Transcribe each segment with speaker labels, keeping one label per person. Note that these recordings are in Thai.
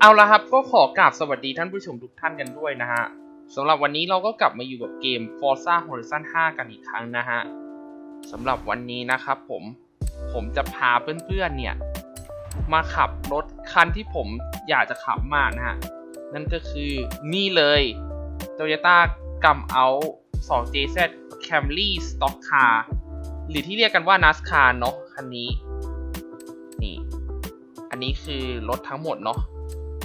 Speaker 1: เอาละครับก็ขอกราบสวัสดีท่านผู้ชมทุกท่านกันด้วยนะฮะสำหรับวันนี้เราก็กลับมาอยู่กับเกม Forza Horizon 5 กันอีกครั้งนะฮะสำหรับวันนี้นะครับผมผมจะพาเพื่อนๆเนี่ย มาขับรถคันที่ผมอยากจะขับมากนะฮะ นั่นก็คือนี่เลย Toyota g a m o u 2JZ Camry Stock Car หรือที่เรียกกันว่า NASCAR เนาะคันนี้ นี่ อันนี้คือรถทั้งหมดเนาะ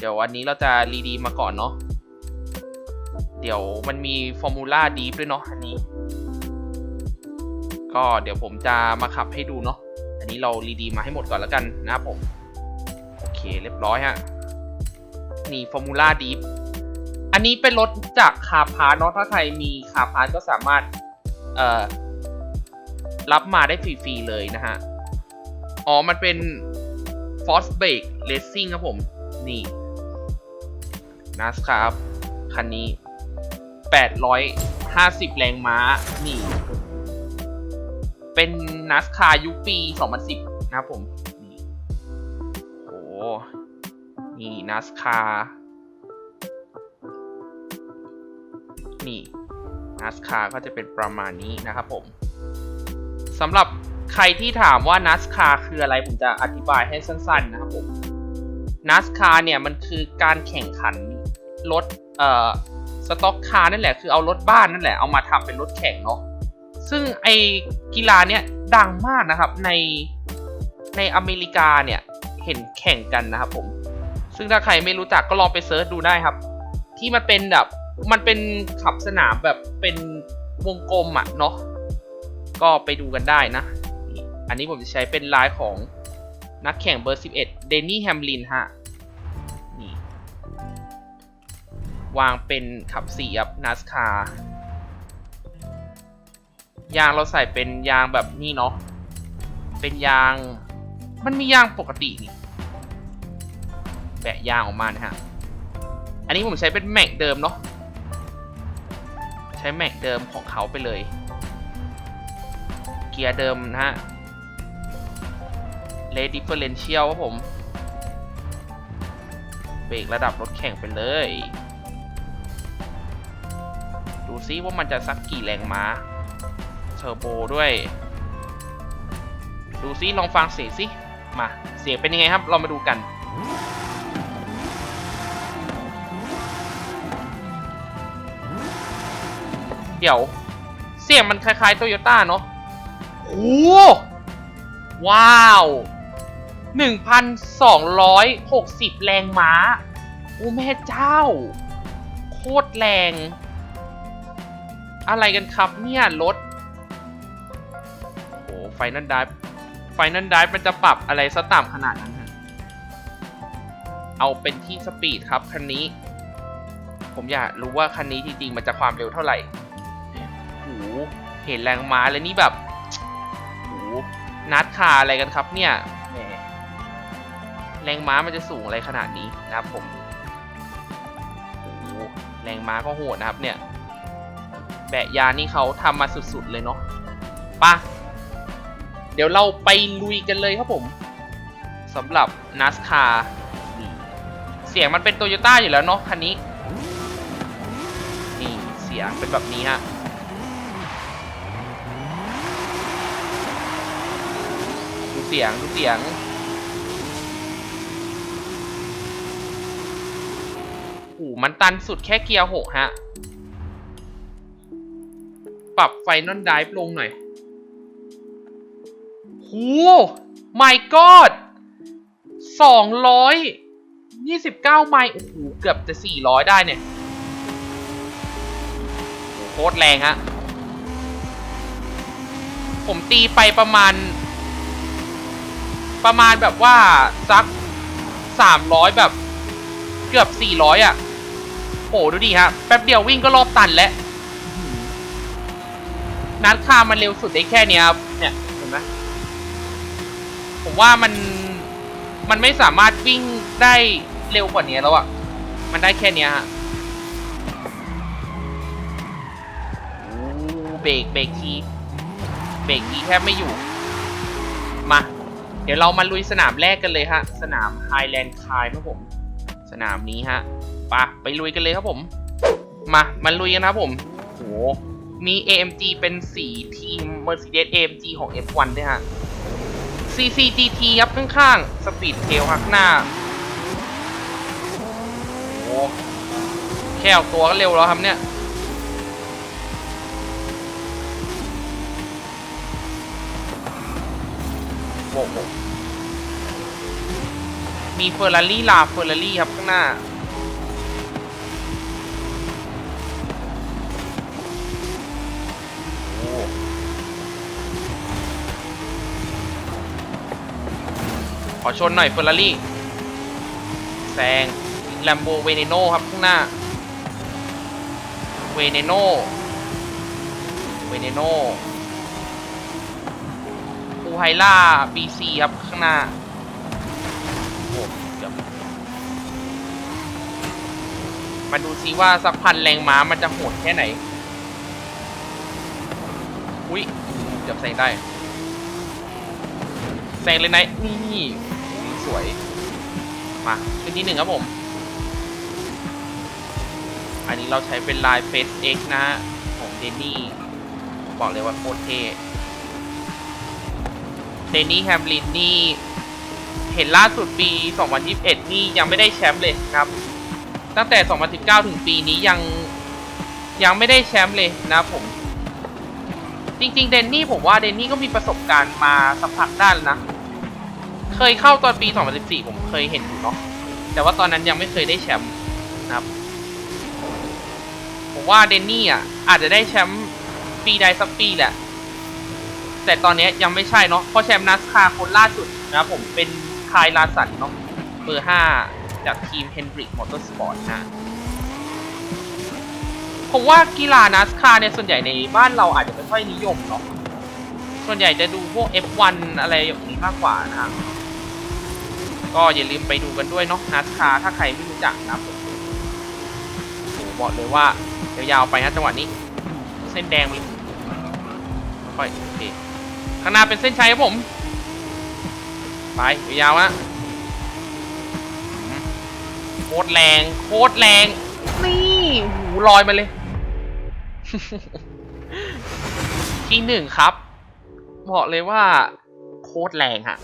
Speaker 1: ดี๋ยววันนี้เราจะรีดีมาก่อนเนาะเดี๋ยวมันมีฟอร์มูล่าดีฟด้วยเนาะอันนี้ ก็เดี๋ยวผมจะมาขับให้ดูเนาะอันนี้เรารีดีมาให้หมดก่อนแล้วกันนะครับผมโอเคเรียบร้อยฮะนี่ฟอร์มูล่าดีฟอันนี้เป็นรถจากคาพาร์เนาะถ้าใครมีคาพาร์ก็สามารถเอ่อรับมาได้ฟรีๆเลยนะฮะ อ๋อ มันเป็น Force Brake Racing ครับผม นี่ NASCAR ครับ คันนี้ 850 แรงม้า นี่ เป็น NASCAR ยุคปี 2010 นะครับผม นี่โอ้นี่ NASCAR นี่ NASCAR ก็จะเป็นประมาณนี้นะครับผมสำหรับใครที่ถามว่า NASCAR คืออะไรผมจะอธิบายให้สั้น ๆ นะครับผม NASCAR เนี่ยมันคือการแข่งขัน รถเอ่อสต็อกคาร์นั่นแหละคือเอารถบ้านนั่นแหละเอามาทำเป็นรถแข่งเนาะซึ่งไอกีฬาเนี่ยดังมากนะครับในในอเมริกาเนี่ยเห็นแข่งกันนะครับผม ซึ่งถ้าใครไม่รู้จักก็ลองไปเซิร์ชดูได้ครับ ที่มันเป็นแบบมันเป็นขับสนามแบบเป็นวงกลมอะเนาะก็ไปดูกันได้นะ อันนี้ผมจะใช้เป็นลายของนักแข่งเบอร์ 11 เดนนี่แฮมลินฮะ วางเป็นขับสี่ครับนัสคายางเราใส่เป็นยางแบบนี้เนาะเป็นยาง มันมียางปกตินี่แบะยางออกมานะฮะ อันนี้ผมใช้เป็นแม็กเดิมเนาะ ใช้แม็กเดิมของเขาไปเลย เกียร์เดิมนะฮะเลดิเฟอเรนเชียลครับผม เบรกระดับรถแข่งไปเลย ซิว่ามันจะสักกี่แรงม้าเทอร์โบด้วย ดูซิลองฟังเสียงซิมาเสียงเป็นยังไงครับ เรามาดูกันเดี๋ยว เสียงมันคล้ายๆโตโยต้าเนาะโอ้ว้าว 1,260 แรงม้า โอ้แม่เจ้า โคตรแรง อะไรกันครับเนี่ยรถโอ้ไฟนั่นได้ไฟนั่นได้มันจะปรับอะไรซะต่ำขนาดนั้นฮะเอาเป็นที่สปีดครับคันนี้ ผมอยากรู้ว่าคันนี้จริงๆมันจะความเร็วเท่าไหร่โอ้โหเห็นแรงม้าแล้วนี่แบบโอ้โหนัดคาอะไรกันครับเนี่ยแรงม้ามันจะสูงอะไรขนาดนี้นะครับผมโอ้โหแรงม้าก็โหดนะครับเนี่ย แบะยานี่เขาทำมาสุดๆเลยเนาะปะเดี๋ยวเราไปลุยกันเลยครับผมสำหรับ NASCAR เสียงมันเป็นโตโยต้าอยู่แล้วเนาะคันนี้ นี่เสียงเป็นแบบนี้ฮะดูเสียงดูเสียงโอ้มันตันสุดแค่เกียร์หกฮะ ปรับไฟนอลไดฟ์ลงหน่อยโห my god สองร้อยยี่สิบเก้าไมล์ โอ้โห เกือบจะสี่ร้อยได้เนี่ยโอ้โหโคตรแรงฮะ ผมตีไปประมาณ ประมาณแบบว่าสักสามร้อยแบบ เกือบสี่ร้อยอะ โห ดูดิฮะ แป๊บเดียววิ่งก็รอบตันแล้ว นัดคามันเร็วสุดได้แค่เนี้ยครับ เนี่ยเห็นไหมผมว่ามันมันไม่สามารถวิ่งได้เร็วกว่านี้แล้วอะมันได้แค่เนี้ยฮะโอ้เบรกเบรกทีเบรกทีแทบไม่อยู่ มา เดี๋ยวเรามาลุยสนามแรกกันเลยฮะ สนาม Highland c a r ครับผมสสนามนี้ฮะไปะไปลุยกันเลยครับผม มามาลุยกันนะครับผมโห มี AMG เป็นสีทีม Mercedes AMG ของ F1 ด้วยฮะ CCGT ครับข้างๆ Speed Tail ข้างหน้า โอ้แค่เอาตัวก็เร็วแล้วครับเนี่ยโอ้โหมีเฟอร์รารี่ลาเฟอร์รารี่ครับข้างหน้า ขอชนหน่อยเฟอร์รารี่แซงแลมโบเวเนโนครับข้างหน้า เวเนโนเวเนโนอูไฮล่า BC ครับ ข้างหน้า โอ้เดี๋ยวมาดูซิว่าสักพันแรงม้ามันจะโหดแค่ไหน อุ้ยเกือบแซงได้ แซงเลยนะนี่นี่สวย มาขึ้นที่หนึ่งครับผม อันนี้เราใช้เป็นลาย Face X นะฮะของเดนนี่ บอกเลยว่าโคตรเท่เดนนี่แฮมลินนี่ เห็นล่าสุดปี 2021 นี่ยังไม่ได้แชมป์เลยครับ ตั้งแต่ 2019 ถึงปีนี้ยังยังไม่ได้แชมป์เลยนะผม จริง ๆ เดนนี่ผมว่าเดนนี่ก็มีประสบการณ์มาสักพักได้แล้วนะ เคยเข้าตอนปี 2014 ผมเคยเห็นอยู่เนาะ แต่ว่าตอนนั้นยังไม่เคยได้แชมป์นะครับ ผมว่าเดนนี่อะอาจจะได้แชมป์ปีใดสักปีแหละ แต่ตอนนี้ยังไม่ใช่เนาะ เพราะแชมป์นัสคาคนล่าสุดนะครับผมเป็นคายลาสันเนาะ เบอร์ 5 จากทีมเฮนดริกมอเตอร์สปอร์ตนะ ผมว่ากีฬานัสคาเนี่ยส่วนใหญ่ในบ้านเราอาจจะไม่ค่อยนิยมเนาะส่วนใหญ่จะดูพวก F1 อะไรอย่างนี้มากกว่านะครับ ก็อย่าลืมไปดูกันด้วยเนาะนัสคาถ้าใครไม่รู้จักนะผมโอ้โหบอกเลยว่ายาวๆไปนะจังหวะนี้ เส้นแดงไปเลยค่อยโอเคข้างหน้าเป็นเส้นชัยครับผม ไปยาวนะโคตรแรง โคตรแรง นี่หูลอยมาเลย ที่หนึ่งครับ บอกเลยว่าโคตรแรงฮะ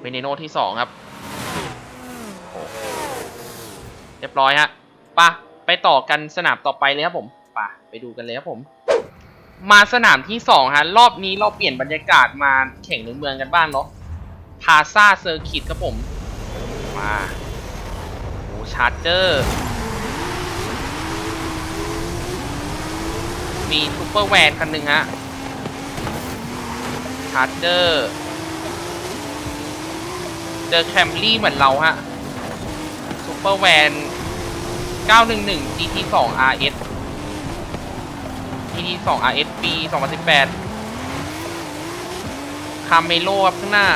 Speaker 1: เวเนโนที่สองครับ เรียบร้อยฮะปะไปต่อกันสนามต่อไปเลยครับผมปะไปดูกันเลยครับผม มาสนามที่สองฮะ รอบนี้เราเปลี่ยนบรรยากาศมาแข่งในเมืองกันบ้างเนาะพาซาเซอร์คิตครับผม มาโอ้ชาร์เจอร์ มีซูเปอร์แวนคันหนึ่งฮะชาร์เจอร์เจอแคมรี่เหมือนเราฮะซูเปอร์แวน 911 GT2 RS GT2 RS ปี 2018 คาเมโลครับข้างหน้า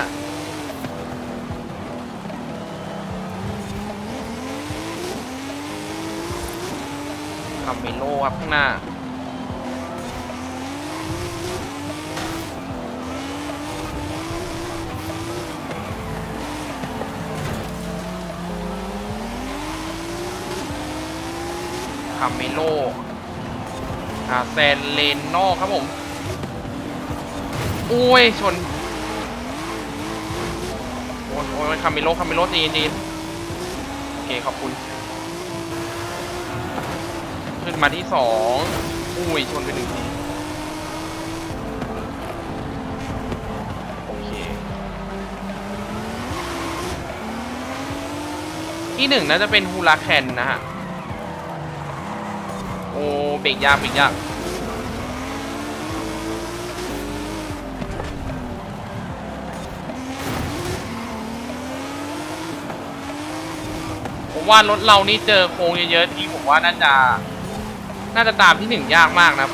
Speaker 1: คาเมโลครับข้างหน้าาเมโลอาแซนเลนนอกครับผมโอ้ยชนโอ้ยโอ้ยคาเมโลคาเมโลดีดีโอเคขอบคุณ ขึ้นมาที่สองอุ้ยชนไปหนึ่งทีโอเคที่หนึ่งน่าจะเป็นฮูลาแคนนะฮะ เบรกยากเบรกยากผมว่ารถเรานี่เจอโค้งเยอะๆที่ผมว่าน่าจะ น่าจะตามที่หนึ่งยากมากนะครับ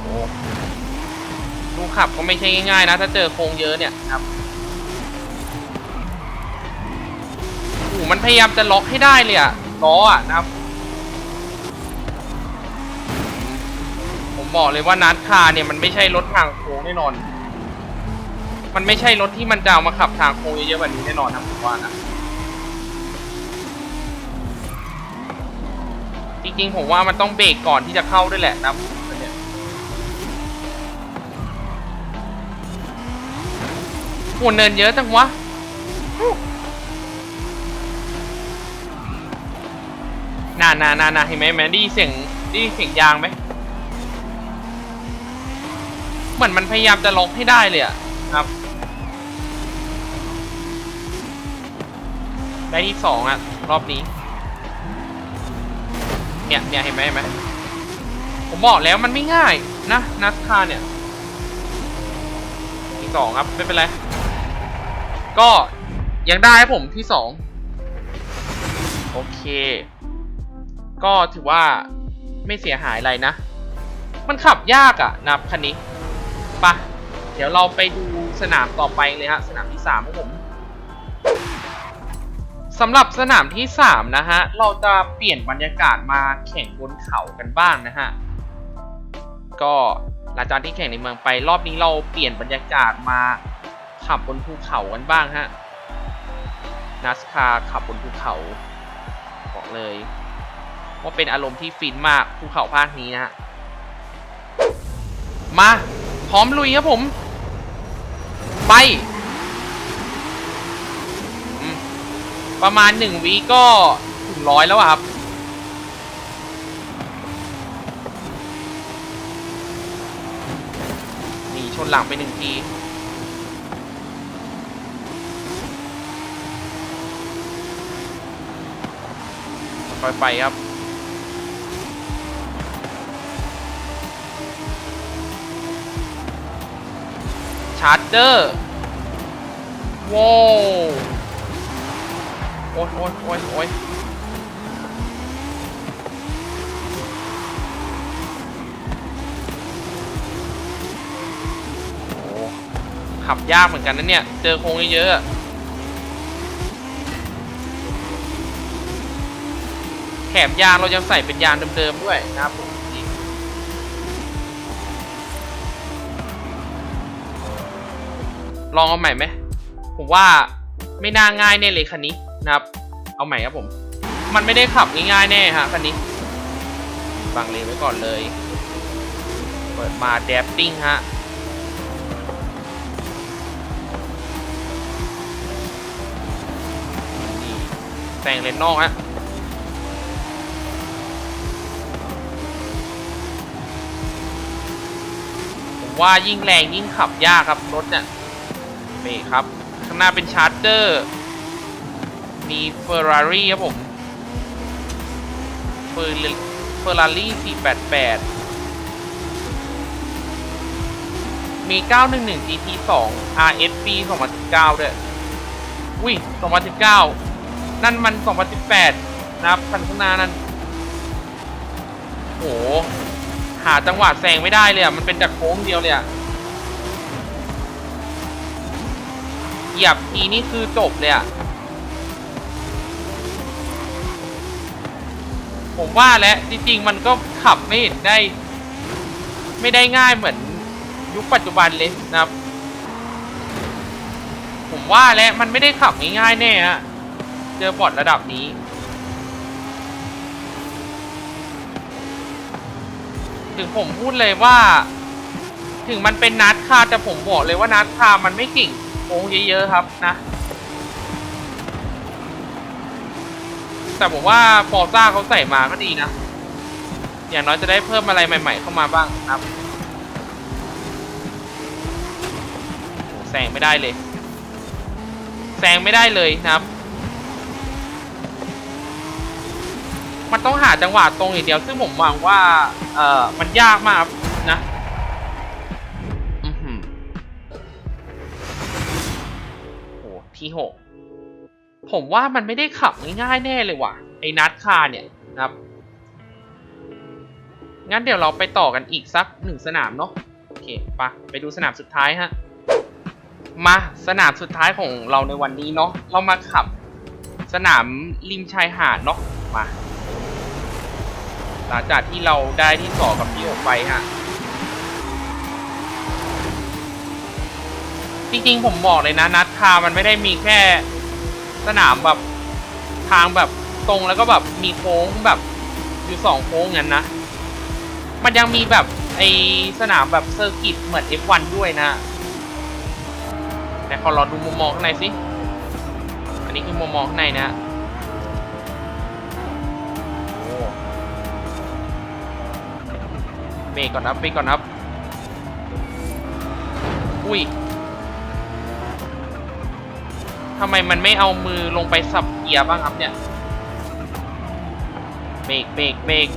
Speaker 1: โอ้ลูกขับก็ไม่ใช่ง่ายๆนะ ถ้าเจอโค้งเยอะเนี่ยครับ มันพยายามจะล็อกให้ได้เลยอะล้ออะนะครับ ผมบอกเลยว่านัดคาร์เนี่ยมันไม่ใช่รถทางโค้งแน่นอน มันไม่ใช่รถที่มันจะเอามาขับทางโค้งเยอะๆแบบนี้แน่นอนนะผมว่านะจริงๆผมว่ามันต้องเบรกก่อนที่จะเข้าด้วยแหละนะอันเนี่ยโหเนินเยอะจังวะ น่าน่าน่าน่าเห็นไหมแมนได้เสียงดิเสียงยางไหมเหมือนมันพยายามจะล็อกให้ได้เลยอะครับ ได้ที่สองอะรอบนี้ เนี่ยเนี่ยเห็นไหมเห็นไหมผมบอกแล้วมันไม่ง่ายนะนัสคาเนี่ยที่สองครับไม่เป็นไร ก็ยังได้ผมที่สองโอเค ก็ถือว่าไม่เสียหายอะไรนะ มันขับยากอะนะครับคันนี้ปะเดี๋ยวเราไปดูสนามต่อไปเลยฮะ สนามที่สามของผมสำหรับสนามที่สามนะฮะ เราจะเปลี่ยนบรรยากาศมาแข่งบนเขากันบ้างนะฮะ ก็หลังจากที่แข่งในเมืองไปรอบนี้เราเปลี่ยนบรรยากาศมาขับบนภูเขากันบ้างฮะนัสคาขับบนภูเขา บอกเลย ว่าเป็นอารมณ์ที่ฟินมากภูเขาภาคนี้นะมาพร้อมลุยครับผม ไป ประมาณหนึ่งวิก็ถึงร้อยแล้วอะครับนี่ชนหลังไปหนึ่งทีค่อยไปครับ ชาร์จเจอร์ว้าวโอ้ยโอ้ยโอ้ยโอ้ยโอ้ขับยากเหมือนกันนะเนี่ย เจอโค้งเยอะๆอะแถมยางเรายังใส่เป็นยางเดิมๆด้วยนะครับ ลองเอาใหม่ไหมผมว่าไม่น่าง่ายแน่เลยคันนี้นะครับ เอาใหม่ครับผม มันไม่ได้ขับง่ายๆแน่ฮะคันนี้บังเลนไว้ก่อนเลยเปิดมาแดปติ้งฮะนี่แซงเลนนอกฮะผมว่ายิ่งแรงยิ่งขับยากครับรถเนี่ย นี่ครับ ข้างหน้าเป็นชาร์เจอร์มีเฟอร์รารี่ครับผมเฟอร์เฟอร์รารี่488 มี 911 GT 2 RSP 2019 ด้วย อุ้ย 2019 นั่นมัน 2018 นะครับคันข้างหน้านั่นโห หาจังหวะแซงไม่ได้เลยอะ มันเป็นจากโค้งเดียวเลยอะ เหยียบทีนี่คือจบเลยอะผมว่าแล้วจริงๆ มันก็ขับไม่เห็นได้ ไม่ได้ง่ายเหมือนยุคปัจจุบันเลยนะครับ ผมว่าแล้วมันไม่ได้ขับง่ายๆแน่ฮะเจอบอร์ดระดับนี้ถึงผมพูดเลยว่า ถึงมันเป็นนัดคาแต่ผมบอกเลยว่านัดคามันไม่เก่ง โค้งเยอะๆครับนะ แต่ผมว่าฟอร์ซ่าเขาใส่มาก็ดีนะ อย่างน้อยจะได้เพิ่มอะไรใหม่ๆเข้ามาบ้างครับแซงไม่ได้เลย แซงไม่ได้เลยนะครับมันต้องหาจังหวะตรงอย่างเดียว ซึ่งผมมองว่า เออมันยากมากนะ ที่หกผมว่ามันไม่ได้ขับง่ายๆแน่เลยว่ะ ไอ้นัดคาร์เนี่ยนะครับ งั้นเดี๋ยวเราไปต่อกันอีกสักหนึ่งสนามเนาะโอเคปะไปดูสนามสุดท้ายฮะ มาสนามสุดท้ายของเราในวันนี้เนาะเรามาขับสนามริมชายหาดเนาะมาหลังจากที่เราได้ที่สองกับที่หกไปฮะ จริงๆผมบอกเลยนะ นัดคามันไม่ได้มีแค่สนามแบบทางแบบตรงแล้วก็แบบมีโค้งแบบอยู่สองโค้งงั้นนะ มันยังมีแบบไอสนามแบบเซอร์กิตเหมือน F1 ด้วยนะแต่ขอรอดูมุมมองข้างในสิ อันนี้คือมุมมองข้างในนะโอ้เบรกก่อนนะเบรกก่อนนะครับ อุ้ย ทำไมมันไม่เอามือลงไปสับเกียร์บ้างครับเนี่ย เบรกเบรกเบรก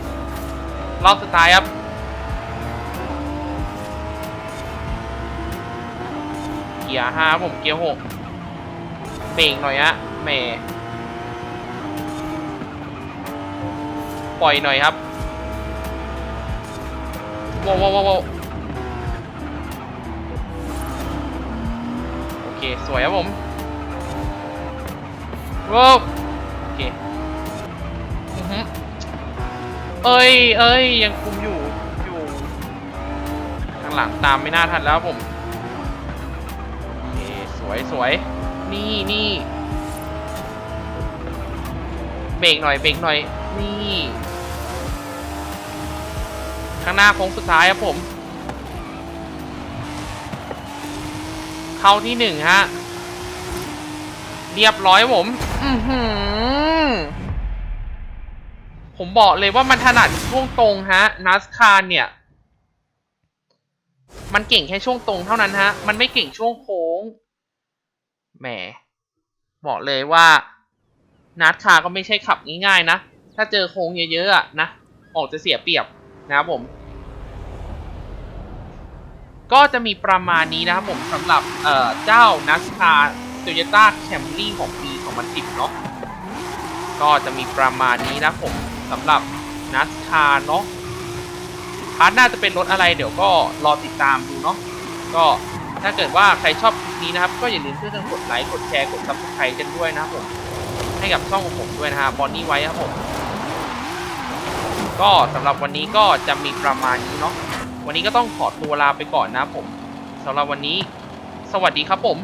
Speaker 1: รอบสุดท้ายครับ เกียร์ห้าครับผมเกียร์หกเบรกหน่อยฮะแหมปล่อยหน่อยครับว้าวว้าวว้าวโอเค สวยครับผม โว้โอเคอือฮึเอ้ยเอ้ยยังคุมอยู่อยู่ข้างหลังตามไม่น่าทันแล้วผมโอเคสวยสวยนี่นี่เบรกหน่อยเบรกหน่อยนี่ข้างหน้าโค้งสุดท้ายครับผม เข้าที่หนึ่งฮะ เรียบร้อยผม อือหือ ผมบอกเลยว่ามันถนัดช่วงตรงฮะนัสคารเนี่ย มันเก่งแค่ช่วงตรงเท่านั้นฮะ มันไม่เก่งช่วงโค้ง แหม บอกเลยว่านัดคาก็ไม่ใช่ขับง่ายๆนะ ถ้าเจอโค้งเยอะๆอะนะ ออกจะเสียเปรียบนะครับผม ก็จะมีประมาณนี้นะครับผมสำหรับเอ่อเจ้านัสคาโตโยต้าแคมรี่ของปี 2010 เนาะก็จะมีประมาณนี้นะผมสำหรับนัสคาเนาะพาร์ทน่าจะเป็นรถอะไรเดี๋ยวก็รอติดตามดูเนาะก็ถ้าเกิดว่าใครชอบคลิปนี้นะครับ ก็อย่าลืมช่วยกันกดไลค์ กดแชร์ กดซับสไครต์กันด้วยนะครับผม ให้กับช่องของผมด้วยนะฮะบอนนี่ไว้ครับผม ก็สำหรับวันนี้ก็จะมีประมาณนี้เนาะวันนี้ก็ต้องขอตัวลาไปก่อนนะครับผมสำหรับวันนี้ สวัสดีครับผม